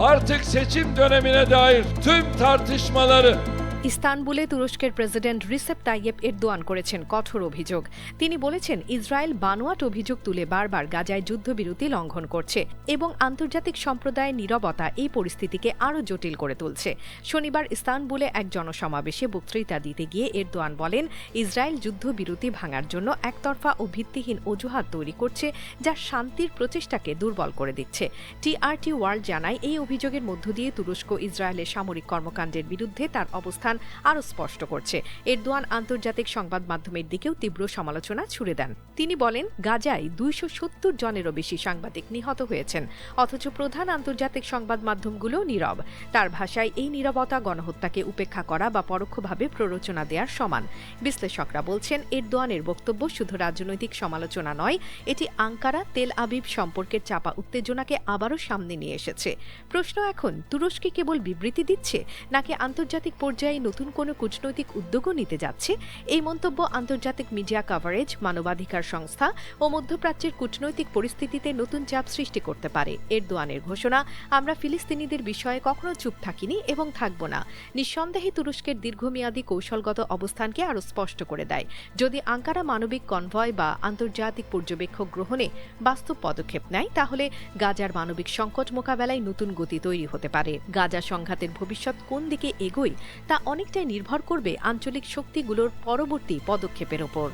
artık seçim dönemine dair tüm tartışmaları ইস্তানবুলে তুরস্কের president Recep Tayyip Erdogan করেছেন কঠোর অভিযোগ। তিনি বলেছেন, ইসরায়েল বানোয়াট অভিযোগ তুলে বারবার গাজায় যুদ্ধবিরতি লঙ্ঘন করছে এবং আন্তর্জাতিক সম্প্রদায়ের নীরবতা এই পরিস্থিতিকে আরও জটিল করে তুলছে। শনিবার ইস্তানবুলে এক জনসমাবেশে বক্তৃতা দিতে গিয়ে এরদোয়ান বলেন, ইসরায়েল যুদ্ধবিরতি ভাঙার জন্য একতরফা ও ভিত্তিহীন অজুহাত তৈরি করছে যা শান্তির প্রচেষ্টাকে দুর্বল করে দিচ্ছে। টিআরটি ওয়ার্ল্ড জানায়, এই অভিযোগের মধ্য দিয়ে তুরস্ক ইসরায়েলের সামরিক কর্মকাণ্ডের বিরুদ্ধে তার অবস্থান আরও স্পষ্ট করছে। এরদোয়ান আন্তর্জাতিক সংবাদ মাধ্যমের দিকেও তীব্র সমালোচনা ছুড়ে দেন। তিনি বলেন, গাজায় দুইশো সত্তর জনেরও বেশি সাংবাদিক নিহত হয়েছেন। অথচ প্রধান আন্তর্জাতিক সংবাদ মাধ্যমগুলো নীরব। তার ভাষায় এই নীরবতা, গণহত্যাকে উপেক্ষা করা বা পরোক্ষভাবে প্ররোচনা দেওয়ার সমান। বিশ্লেষকরা বলছেন, এরদোয়ানের বক্তব্য শুধু রাজনৈতিক সমালোচনা নয়, এটি আঙ্কারা, তেল আবিব সম্পর্কের চাপা উত্তেজনাকে আবারও সামনে নিয়ে এসেছে। প্রশ্ন এখন, তুরস্কে কেবল বিবৃতি দিচ্ছে, নাকি আন্তর্জাতিক পর্যায়ে নতুন কোনো কূটনৈতিক উদ্যোগও নিতে যাচ্ছে। এই মন্তব্য আন্তর্জাতিক মিডিয়া কভারেজ মানবাধিকার সংস্থা ও মধ্যপ্রাচ্যের কূটনৈতিক পরিস্থিতিতে নতুন চাপ সৃষ্টি করতে পারে। এরদোয়ানের ঘোষণা, আমরা ফিলিস্তিনিদের বিষয়ে কখনো চুপ থাকিনি এবং থাকব না। নিঃসন্দেহে তুরস্কের দীর্ঘমেয়াদী কৌশলগত অবস্থানকে আরও স্পষ্ট করে দেয়। যদি আঙ্কারা মানবিক কনভয় বা আন্তর্জাতিক পর্যবেক্ষক গ্রহণে বাস্তব পদক্ষেপ নেয়, তাহলে গাজার মানবিক সংকট মোকাবেলায় নতুন গতি তৈরি হতে পারে। গাজা সংঘাতের ভবিষ্যৎ কোন দিকে এগোয় তা অনেকটাই নির্ভর করবে আঞ্চলিক শক্তিগুলোর পরবর্তী পদক্ষেপের ওপর